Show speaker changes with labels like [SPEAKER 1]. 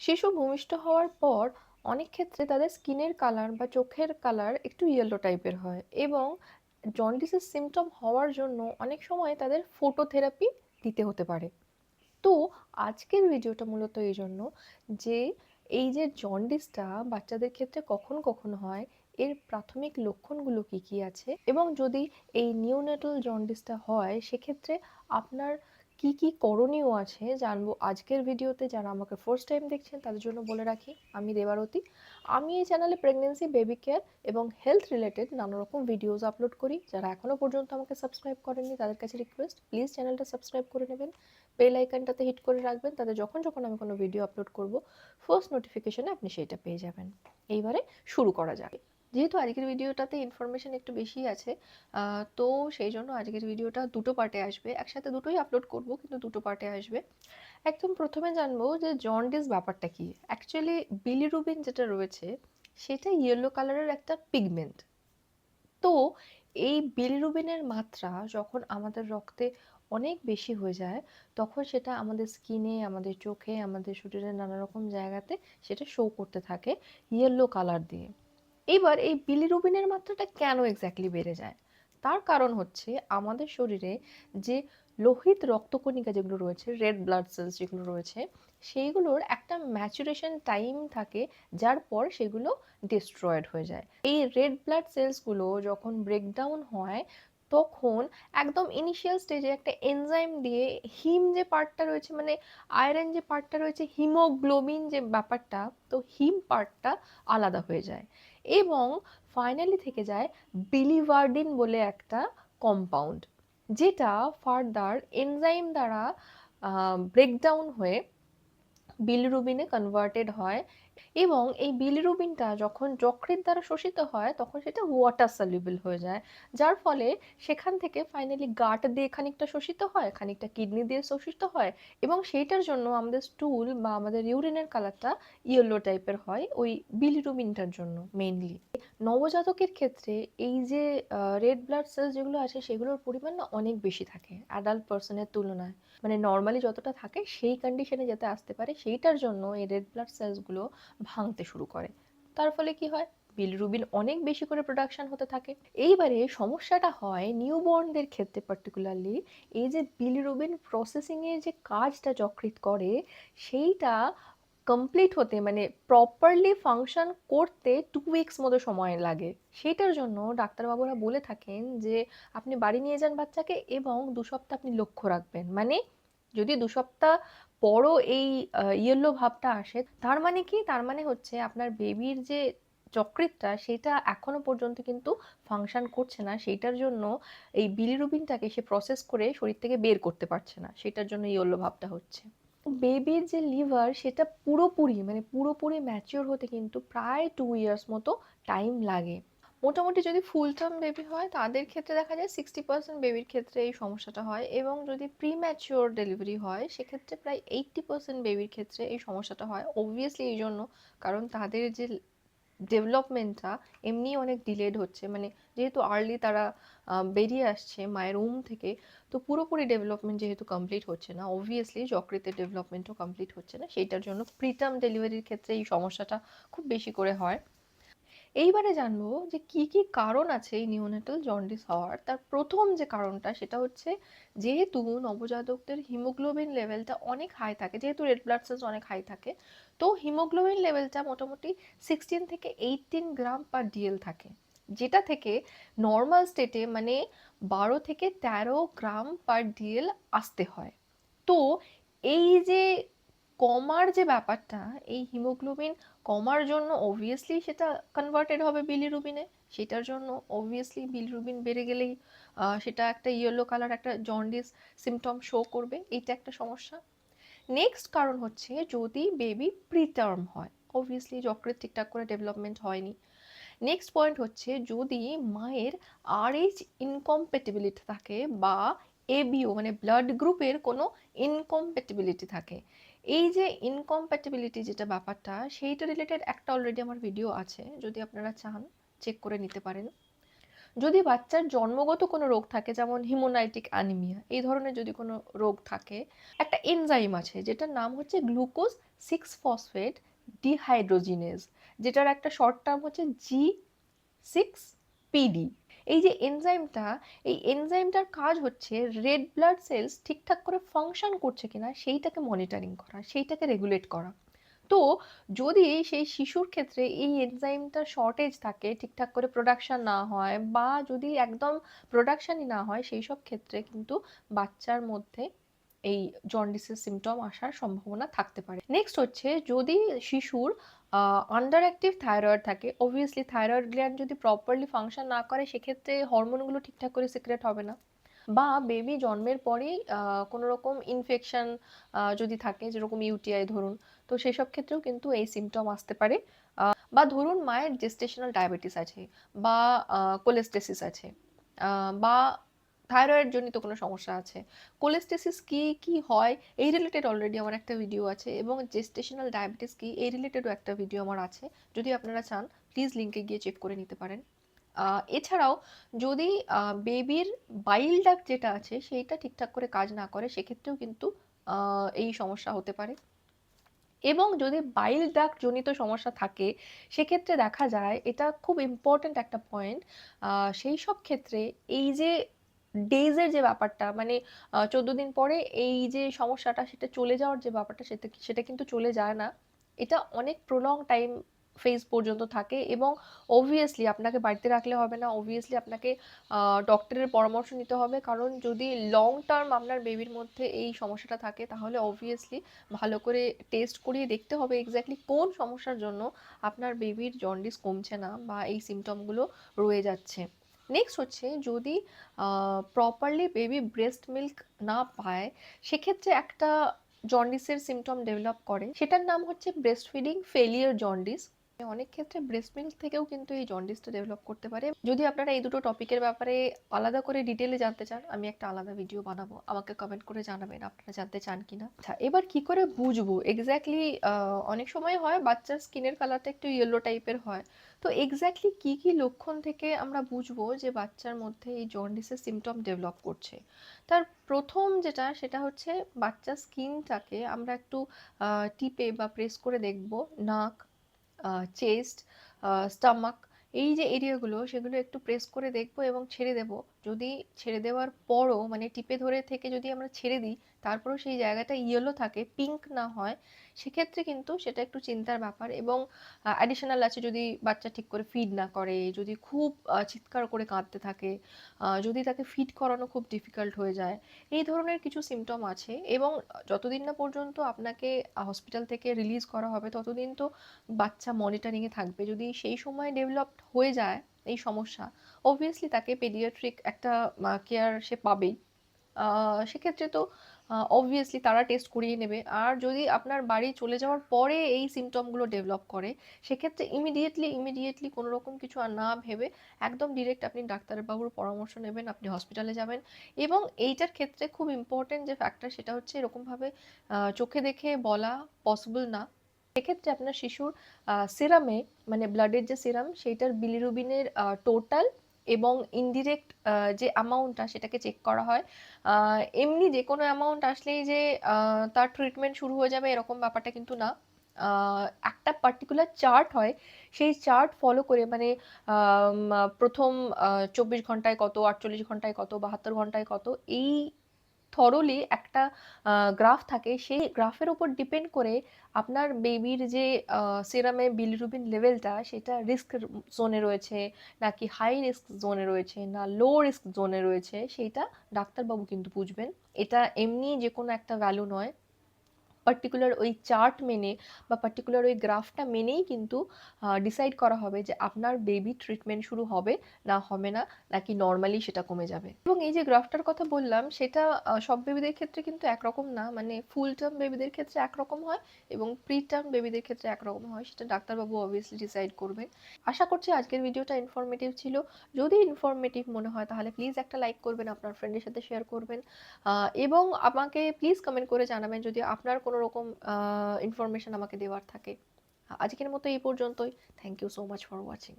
[SPEAKER 1] শিশু ভূমিষ্ঠ হওয়ার পর অনেক ক্ষেত্রে তাদের স্কিনের কালার বা চোখের কালার একটু ইয়েলো টাইপের হয় এবং জন্ডিসের সিমটম হওয়ার জন্য অনেক সময় তাদের ফোটোথেরাপি দিতে হতে পারে। তো আজকের ভিডিওটা মূলত এই জন্য যে এই যে জন্ডিসটা বাচ্চাদের ক্ষেত্রে কখন কখন হয়, এর প্রাথমিক লক্ষণগুলো কি কি আছে এবং যদি এই নিউনেটাল জন্ডিসটা হয়, সেক্ষেত্রে আপনার কি কি করণীয় আছে জানব আজকের ভিডিওতে যারা আমাকে ফার্স্ট টাইম দেখছেন তাদের জন্য বলে রাখি, আমি দেবারতী। আমি এই চ্যানেলে প্রেগনেন্সি বেবি কেয়ার এবং হেলথ রিলেটেড নানা রকম ভিডিওস আপলোড করি। যারা এখনও পর্যন্ত আমাকে সাবস্ক্রাইব করেননি, তাদের কাছে রিকোয়েস্ট প্লিজ চ্যানেলটা সাবস্ক্রাইব করে নেবেন। বেল আইকনটাতে হিট করে রাখবেন, তাতে যখন যখন আমি কোনো ভিডিও আপলোড করব ফার্স্ট নোটিফিকেশনে আপনি সেইটা পেয়ে যাবেন। এইবারে শুরু করা যাক। যেহেতু আজকের ভিডিওটাতে ইনফরমেশন একটু বেশি আছে তো সেই জন্য আজকের ভিডিওটা দুটো পার্টে আসবে। একসাথে দুটোই আপলোড করব, কিন্তু দুটো পার্টে আসবে। একদম প্রথমে জানব যে জন্ডিস ব্যাপারটা কি? অ্যাকচুয়ালি বিলিরুবিন যেটা রয়েছে, সেটা ইয়েলো কালারের একটা পিগমেন্ট তো এই বিলিরুবিনের মাত্রা যখন আমাদের রক্তে অনেক বেশি হয়ে যায়, তখন সেটা আমাদের স্কিনে আমাদের চোখে, আমাদের শরীরের নানা রকম জায়গাতে সেটা শো করতে থাকে ইয়েলো কালার দিয়ে। এবার এই বিলিরুবিনের মাত্রাটা কেন এক্স্যাক্টলি বেড়ে যায়? তার কারণ হচ্ছে আমাদের শরীরে যে লোহিত রক্তকণিকা যেগুলো রয়েছে রেড ব্লাড সেলস যেগুলো রয়েছে, সেইগুলোর একটা ম্যাচুরেশন টাইম থাকে যার পর সেগুলো ডিস্ট্রয়েড হয়ে যায়। এই রেড ব্লাড সেলসগুলো যখন ব্রেকডাউন হয়, তখন একদম ইনিশিয়াল স্টেজে একটা এনজাইম দিয়ে হিম যে পার্টটা রয়েছে মানে আয়রন যে পার্টটা রয়েছে হিমোগ্লোবিন যে ব্যাপারটা, তো হিম পার্টটা আলাদা হয়ে যায়। এবং ফাইনালি থেকে যায় বিলিভার্ডিন বলে একটা কম্পাউন্ড যেটা ফার্দার এনজাইম দ্বারা ব্রেকডাউন হয়ে বিলিরুবিনে কনভার্টেড হয় এবং এই বিলিরুবিনটা যখন যকৃৎ দ্বারা শোষিত হয়, তখন সেটা ওয়াটার সলিউবল হয়ে যায়। যার ফলে সেখান থেকে ফাইনালি গাট দিয়ে খানিকটা শোষিত হয়, খানিকটা কিডনি দিয়ে শোষিত হয় এবং সেইটার জন্য আমাদের স্টুল বা আমাদের ইউরিনের কালারটা ইয়েলো টাইপের হয় ওই বিলিরুবিনটার জন্য মেইনলি নবজাতকের ক্ষেত্রে এই যে রেড ব্লাড সেলস যেগুলো আছে, সেগুলোর পরিমাণ অনেক বেশি থাকে অ্যাডাল্ট পার্সনের তুলনায়। মানে নর্মালি যতটা থাকে, সেই কন্ডিশনে যাতে আসতে পারে, সেইটার জন্য এই রেড ব্লাড সেলসগুলো ভাঙতে শুরু করে। তার ফলে কি হয়? বিলিরুবিন অনেক বেশি করে প্রোডাকশন হতে থাকে। এইবারে সমস্যাটা হয় নিউবর্নদের ক্ষেত্রে পার্টিকুলারলি এই যে বিলিরুবিন প্রসেসিংয়ের যে কাজটা যকৃৎ করে, সেইটা কমপ্লিট হতে মানে প্রপারলি ফাংশন করতে টু উইকস মতো সময় লাগে। সেটার জন্য ডাক্তারবাবুরা বলে থাকেন যে, আপনি বাড়ি নিয়ে যান বাচ্চাকে এবং দু সপ্তাহ আপনি লক্ষ্য রাখবেন। মানে যদি দু সপ্তাহ পরও এই ইয়েলো ভাবটা আসে, তার মানে কি? তার মানে হচ্ছে আপনার বেবির যে যকৃৎটা, সেটা এখনও পর্যন্ত কিন্তু ফাংশন করছে না। সেইটার জন্য এই বিলিরুবিনটাকে সে প্রসেস করে শরীর থেকে বের করতে পারছে না। সেটার জন্য ইয়েলো ভাবটা হচ্ছে। বেবির যে লিভার সেটা পুরোপুরি মানে পুরোপুরি ম্যাচিওর হতে কিন্তু প্রায় টু ইয়ার্স মতো টাইম লাগে। মোটামুটি যদি ফুল টার্ম বেবি হয়, তাদের ক্ষেত্রে দেখা যায় সিক্সটি পার্সেন্ট বেবির ক্ষেত্রে এই সমস্যাটা হয় এবং যদি প্রি ম্যাচিওর ডেলিভারি হয়, সেক্ষেত্রে প্রায় এইট্টি পার্সেন্ট বেবির ক্ষেত্রে এই সমস্যাটা হয়। অবভিয়াসলি এই জন্য কারণ তাদের যে ডেভেলপমেন্টটা এমনি অনেক ডিলেড হচ্ছে। মানে যেহেতু আর্লি তারা বেরিয়ে আসছে মায়ের উম থেকে, তো পুরোপুরি ডেভেলপমেন্ট যেহেতু কমপ্লিট হচ্ছে না অবভিয়াসলি যকৃতের ডেভেলপমেন্টও কমপ্লিট হচ্ছে না। সেইটার জন্য প্রিটার্ম ডেলিভারির ক্ষেত্রে এই সমস্যাটা খুব বেশি করে হয়। এইবারে জানব যে কি কি কারণ আছে এই নিওনেটাল জন্ডিস হওয়ার। তার প্রথম যে কারণটা সেটা হচ্ছে যেহেতু নবজাতকদের হিমোগ্লোবিন লেভেলটা অনেক হাই থাকে, যেহেতু রেড ব্লাড সেলস অনেক হাই থাকে, তো হিমোগ্লোবিন লেভেলটা মোটামুটি সিক্সটিন থেকে এইটিন গ্রাম পার ডিএল থাকে, যেটা থেকে নর্মাল স্টেটে মানে বারো থেকে তেরো গ্রাম পার ডিএল আসতে হয়। তো এই যে কমার যে ব্যাপারটা, এই হিমোগ্লোবিন কমার জন্য অবভিয়াসলি সেটা কনভার্টেড হবে বিলিরুবিনে সেটার জন্য অবভিয়াসলি বিলিরুবিন বেড়ে গেলেই সেটা একটা ইয়েলো কালার একটা জন্ডিস সিমটম শো করবে। এইটা একটা সমস্যা। নেক্সট কারণ হচ্ছে যদি বেবি প্রিটার্ম হয় অবভিয়াসলি যকৃৎ ঠিকঠাক করে ডেভেলপমেন্ট হয়নি। নেক্সট পয়েন্ট হচ্ছে যদি মায়ের আরএইচ ইনকম্প্যাটিবিলিটি থাকে বা এবিও মানে ব্লাড গ্রুপের কোনো ইনকম্প্যাটিবিলিটি থাকে এই যে ইনকম্প্যাটিবিলিটি যেটা ব্যাপারটা, সেইটা রিলেটেড একটা অলরেডি আমার ভিডিও আছে, যদি আপনারা চান চেক করে নিতে পারেন। যদি বাচ্চার জন্মগত কোনো রোগ থাকে, যেমন হিমোনাইটিক অ্যানিমিয়া এই ধরনের যদি কোনো রোগ থাকে, একটা এনজাইম আছে, যেটার নাম হচ্ছে গ্লুকোজ সিক্স ফসফেট ডিহাইড্রোজিনেজ যেটার একটা শর্ট টার্ম হচ্ছে জি সিক্স পিডি এই যে এনজাইমটা এই এনজাইমটার কাজ হচ্ছে রেড ব্লাড সেলস ঠিকঠাক করে ফাংশন করছে কিনা সেইটাকে মনিটরিং করা, সেইটাকে রেগুলেট করা। তো যদি সেই শিশুর ক্ষেত্রে এই এনজাইমটা শর্টেজ থাকে, ঠিকঠাক করে প্রোডাকশন না হয় বা যদি একদম প্রোডাকশনই না হয়, সেই সব ক্ষেত্রে কিন্তু বাচ্চার মধ্যে এই জন্ডিসের সিমটম আসার সম্ভাবনা থাকতে পারে। নেক্সট হচ্ছে যদি শিশুর আন্ডার অ্যাক্টিভ থাইরয়েড থাকে। অবভিয়াসলি থাইরয়েড গ্ল্যান্ড যদি প্রপারলি ফাংশন না করে, সেক্ষেত্রে হরমোনগুলো ঠিকঠাক করে সিক্রেট হবে না। বা বেবি জন্মের পরেই কোনো রকম ইনফেকশন যদি থাকে, যেরকম ইউটিআই ধরুন, তো সেসব ক্ষেত্রেও কিন্তু এই সিমটম আসতে পারে। বা ধরুন মায়ের জেস্টেশনাল ডায়াবেটিস আছে, বা কোলেস্টেসিস আছে বা থাইরয়েড জনিত কোনো সমস্যা আছে? কোলেস্টেসিস কি কি হয়? এই রিলেটেড অলরেডি আমার একটা ভিডিও আছে এবং জেস্টেশনাল ডায়াবেটিস কি, এই রিলেটেডও একটা ভিডিও আমার আছে। যদি আপনারা চান প্লিজ লিঙ্কে গিয়ে চেক করে নিতে পারেন। এছাড়াও যদি বেবির বাইল ডাক যেটা আছে, সেইটা ঠিকঠাক করে কাজ না করে, সেক্ষেত্রেও কিন্তু এই সমস্যা হতে পারে। এবং যদি বাইল ডাক জনিত সমস্যা থাকে, সেক্ষেত্রে দেখা যায়, এটা খুব ইম্পর্ট্যান্ট একটা পয়েন্ট সেই সব ক্ষেত্রে এই যে ডেজের যে ব্যাপারটা মানে চোদ্দ দিন পরে এই যে সমস্যাটা, সেটা চলে যাওয়ার যে ব্যাপারটা, সেটা সেটা কিন্তু চলে যায় না। এটা অনেক প্রলং টাইম ফেজ পর্যন্ত থাকে এবং অবভিয়াসলি আপনাকে বাড়িতে রাখলে হবে না অবভিয়াসলি আপনাকে ডক্টরের পরামর্শ নিতে হবে। কারণ যদি লং টার্ম আপনার বেবির মধ্যে এই সমস্যাটা থাকে, তাহলে অবভিয়াসলি ভালো করে টেস্ট করিয়ে দেখতে হবে এক্স্যাক্টলি কোন সমস্যার জন্য আপনার বেবির জন্ডিস কমছে না বা এই সিমটমগুলো রয়ে যাচ্ছে। নেক্সট হচ্ছে যদি প্রপারলি বেবি ব্রেস্ট মিল্ক না পায়, সেক্ষেত্রে একটা জন্ডিসের সিমটম ডেভেলপ করে। সেটার নাম হচ্ছে ব্রেস্ট ফিডিং ফেলিয়ার জন্ডিস অনেক ক্ষেত্রে ব্রেস্ট মিল্ক থেকেও কিন্তু এই জন্ডিসটা ডেভেলপ করতে পারে। যদি আপনারা এই দুটো টপিকের ব্যাপারে আলাদা করে ডিটেলে জানতে চান, আমি একটা আলাদা ভিডিও বানাবো। আমাকে কমেন্ট করে জানাবেন আপনারা জানতে চান কিনা। আচ্ছা এবার কি করে বুঝব? এক্স্যাক্টলি অনেক সময় হয় বাচ্চার স্কিনের কালারটা একটু ইয়েলো টাইপের হয়। তো এক্স্যাক্টলি কি কি লক্ষণ থেকে আমরা বুঝব যে বাচ্চার মধ্যে এই জন্ডিসের সিমটম ডেভেলপ করছে? তার প্রথম যেটা, সেটা হচ্ছে বাচ্চার স্কিনটাকে আমরা একটু টিপে বা প্রেস করে দেখব। নাক চেস্ট স্টমাক এই যে এরিয়াগুলো সেগুলো একটু প্রেস করে দেখব এবং ছেড়ে দেব। যদি ছেড়ে দেওয়ার পরও মানে টিপে ধরে থেকে যদি আমরা ছেড়ে দিই, তারপরেও সেই জায়গাটা ইয়েলো থাকে পিঙ্ক না হয়, সেক্ষেত্রে কিন্তু সেটা একটু চিন্তার ব্যাপার এবং অ্যাডিশনাল আছে যদি বাচ্চা ঠিক করে ফিড না করে, যদি খুব চিৎকার করে কাঁদতে থাকে যদি তাকে ফিড করানো খুব ডিফিকাল্ট হয়ে যায়, এই ধরনের কিছু সিমটম আছে এবং যতদিন না পর্যন্ত আপনাকে হসপিটাল থেকে রিলিজ করা হবে, ততদিন তো বাচ্চা মনিটরিংয়ে থাকবে। যদি সেই সময় ডেভেলপড হয়ে যায় এই সমস্যা। অবভিয়াসলি তাকে পেডিয়াট্রিক একটা কেয়ার সে পাবেই। সেক্ষেত্রে তো অবভিয়াসলি তারা টেস্ট করিয়ে নেবে। আর যদি আপনার বাড়ি চলে যাওয়ার পরে এই সিমটমগুলো ডেভেলপ করে, সেক্ষেত্রে ইমিডিয়েটলি ইমিডিয়েটলি কোনো রকম কিছু আর না ভেবে একদম ডিরেক্ট আপনি ডাক্তারবাবুর পরামর্শ নেবেন, আপনি হসপিটালে যাবেন। এবং এইটার ক্ষেত্রে খুব ইম্পর্টেন্ট যে ফ্যাক্টর সেটা হচ্ছে এরকমভাবে চোখে দেখে বলা পসিবল না। সেক্ষেত্রে আপনার শিশুর সিরামে মানে ব্লাডের যে সিরাম, সেইটার বিলিরুবিনের টোটাল এবং ইনডিরেক্ট যে অ্যামাউন্টটা সেটাকে চেক করা হয়। এমনি যে কোনো অ্যামাউন্ট আসলেই যে তার ট্রিটমেন্ট শুরু হয়ে যাবে এরকম ব্যাপারটা কিন্তু না। একটা পার্টিকুলার চার্ট হয়, সেই চার্ট ফলো করে মানে প্রথম চব্বিশ ঘন্টায় কত, আটচল্লিশ ঘন্টায় কত, বাহাত্তর ঘন্টায় কত, এই থরলি একটা গ্রাফ থাকে, সেই গ্রাফের উপর ডিপেন্ড করে আপনার বেবির যে সিরামে বিলিরুবিন লেভেলটা সেটা রিস্ক জোনে রয়েছে, নাকি হাই রিস্ক জোনে রয়েছে, না লো রিস্ক জোনে রয়েছে, সেইটা ডাক্তারবাবু কিন্তু বুঝবেন। এটা এমনি যে কোনো একটা ভ্যালু নয়। পার্টিকুলার ওই চার্ট মেনে বা পার্টিকুলার ওই গ্রাফটা মেনেই কিন্তু ডিসাইড করা হবে যে আপনার বেবি ট্রিটমেন্ট শুরু হবে না হবে না, নাকি নর্মালি সেটা কমে যাবে। এবং এই যে গ্রাফটার কথা বললাম, সেটা সব বেবিদের ক্ষেত্রে কিন্তু একরকম না। মানে ফুল টার্ম বেবিদের ক্ষেত্রে একরকম হয় এবং প্রি টার্ম বেবিদের ক্ষেত্রে একরকম হয়, সেটা ডাক্তারবাবু অবভিয়াসলি ডিসাইড করবেন। আশা করছি আজকের ভিডিওটা ইনফরমেটিভ ছিল। যদি ইনফরমেটিভ মনে হয়, তাহলে প্লিজ একটা লাইক করবেন, আপনার ফ্রেন্ডের সাথে শেয়ার করবেন। এবং আমাকে প্লিজ কমেন্ট করে জানাবেন যদি আপনার কোনো কোনো রকম ইনফরমেশন আমাকে দেওয়ার থাকে। আজকের মতো এই পর্যন্তই। Thank you so much for watching